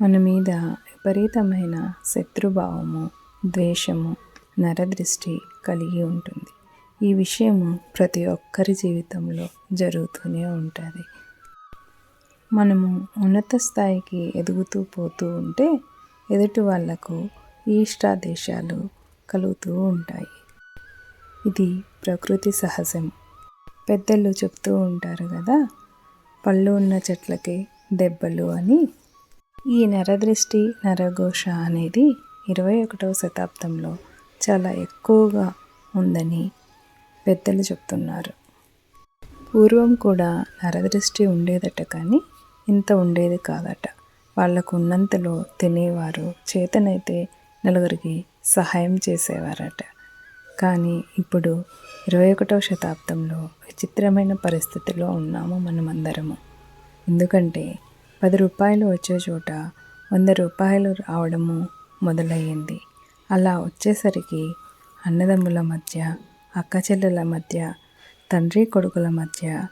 మన మీద విపరీతమైన శత్రుభావము ద్వేషము నరదృష్టి కలిగి ఉంటుంది. ఈ విషయము ప్రతి ఒక్కరి జీవితంలో జరుగుతూనే ఉంటుంది. మనము ఉన్నత స్థాయికి ఎదుగుతూ పోతూ ఉంటే ఎదుటి వాళ్ళకు ఈష్టాదేశాలు కలుగుతూ ఉంటాయి. ఇది ప్రకృతి సహజం. పెద్దలు చెప్తూ ఉంటారు కదా పళ్ళు ఉన్న చెట్లకే దెబ్బలు అని ఈ నరదృష్టి నరఘోష అనేది ఇరవై ఒకటవ శతాబ్దంలో చాలా ఎక్కువగా ఉందని పెద్దలు చెప్తున్నారు. పూర్వం కూడా నరదృష్టి ఉండేదట కానీ ఇంత ఉండేది కాదట. వాళ్ళకు ఉన్నంతలో తినేవారు చేతనైతే నలుగురికి సహాయం చేసేవారట. కానీ ఇప్పుడు ఇరవై ఒకటవ శతాబ్దంలో విచిత్రమైన పరిస్థితిలో ఉన్నాము మనమందరము. ఎందుకంటే పది రూపాయలు వచ్చే చోట వంద రూపాయలు రావడము మొదలయ్యింది. అలా వచ్చేసరికి అన్నదమ్ముల మధ్య అక్క చెల్లెల మధ్య తండ్రి కొడుకుల మధ్య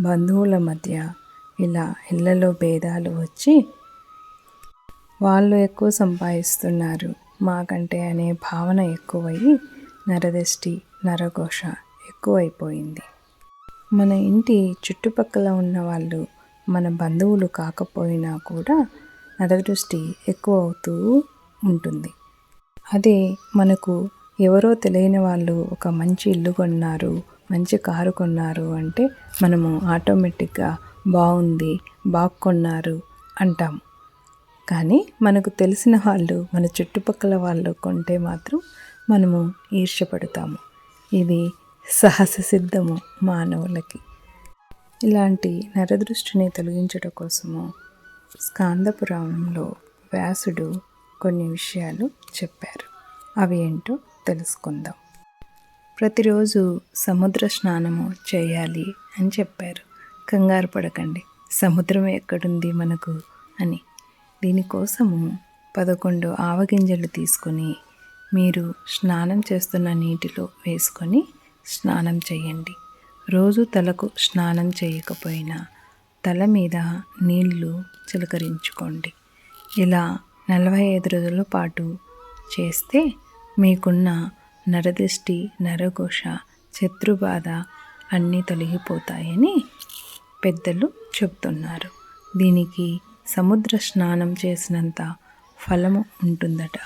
బంధువుల మధ్య ఇలా ఇళ్ళలో భేదాలు వచ్చి వాళ్ళు ఎక్కువ సంపాదిస్తున్నారు. మాకంటే అనే భావన ఎక్కువయ్యి నరదృష్టి నరఘోష ఎక్కువైపోయింది. మన ఇంటి చుట్టుపక్కల ఉన్న వాళ్ళు మన బంధువులు కాకపోయినా కూడా నరదృష్టి ఎక్కువ అవుతూ ఉంటుంది. అదే మనకు ఎవరో తెలియని వాళ్ళు ఒక మంచి ఇల్లు కొన్నారు మంచి కారు కొన్నారు అంటే మనము ఆటోమేటిక్గా బాగుంది బాగా కొన్నారు అంటాం కానీ మనకు తెలిసిన వాళ్ళు మన చుట్టుపక్కల వాళ్ళు కొంటే మాత్రం మనము ఈర్ష్యపడతాము. ఇది సహజ సిద్ధము మానవులకి. ఇలాంటి నరదృష్టిని తొలగించడం కోసము స్కాంద పురాణంలో వ్యాసుడు కొన్ని విషయాలు చెప్పారు. అవి ఏంటో తెలుసుకుందాం. ప్రతిరోజు సముద్ర స్నానము చేయాలి అని చెప్పారు. కంగారు పడకండి. సముద్రం ఎక్కడుంది మనకు అని. దీనికోసము పదకొండు ఆవగింజలు తీసుకొని మీరు స్నానం చేస్తున్న నీటిలో వేసుకొని స్నానం చేయండి. రోజు తలకు స్నానం చేయకపోయినా తల మీద నీళ్ళు చిలకరించుకోండి. ఇలా నలభై ఐదు రోజుల పాటు చేస్తే మీకున్న నరదృష్టి నరఘోష శత్రుబాధ అన్నీ తొలగిపోతాయని పెద్దలు చెప్తున్నారు. దీనికి సముద్ర స్నానం చేసినంత ఫలము ఉంటుందట.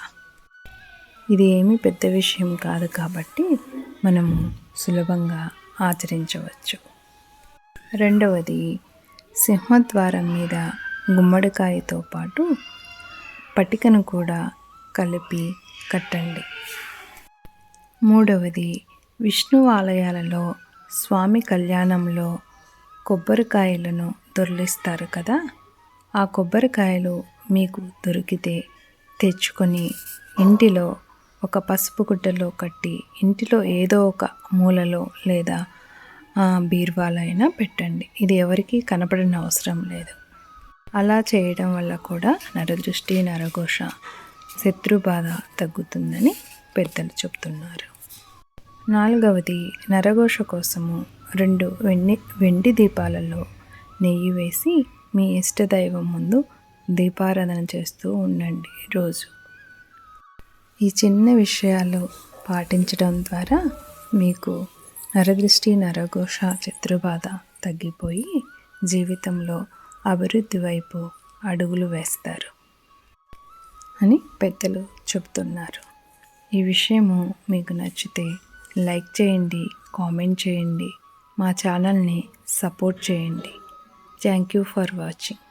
ఇది ఏమీ పెద్ద విషయం కాదు కాబట్టి మనము సులభంగా ఆచరించవచ్చు. రెండవది సింహద్వారం మీద గుమ్మడికాయతో పాటు పటికను కూడా కలిపి కట్టండి. మూడవది విష్ణు ఆలయాలలో స్వామి కళ్యాణంలో కొబ్బరికాయలను దొర్లిస్తారు కదా ఆ కొబ్బరికాయలు మీకు దొరికితే తెచ్చుకొని ఇంటిలో ఒక పసుపు గుడ్డలో కట్టి ఇంటిలో ఏదో ఒక మూలలో లేదా బీర్వాలైనా పెట్టండి. ఇది ఎవరికి కనపడిన అవసరం లేదు. అలా చేయడం వల్ల కూడా నరదృష్టి నరఘోష శత్రుబాధ తగ్గుతుందని పెద్దలు చెప్తున్నారు నాలుగవది నరఘోష కోసము రెండు వెండి వెండి దీపాలలో నెయ్యి వేసి మీ ఇష్టదైవం ముందు దీపారాధన చేస్తూ ఉండండి రోజు. ఈ చిన్న విషయాలు పాటించడం ద్వారా మీకు నరదృష్టి నరఘోష శత్రుబాధ తగ్గిపోయి జీవితంలో అభివృద్ధి వైపు అడుగులు వేస్తారు అని పెద్దలు చెబుతున్నారు. ఈ విషయము మీకు నచ్చితే లైక్ చేయండి కామెంట్ చేయండి మా ఛానల్ని సపోర్ట్ చేయండి. Thank you for watching.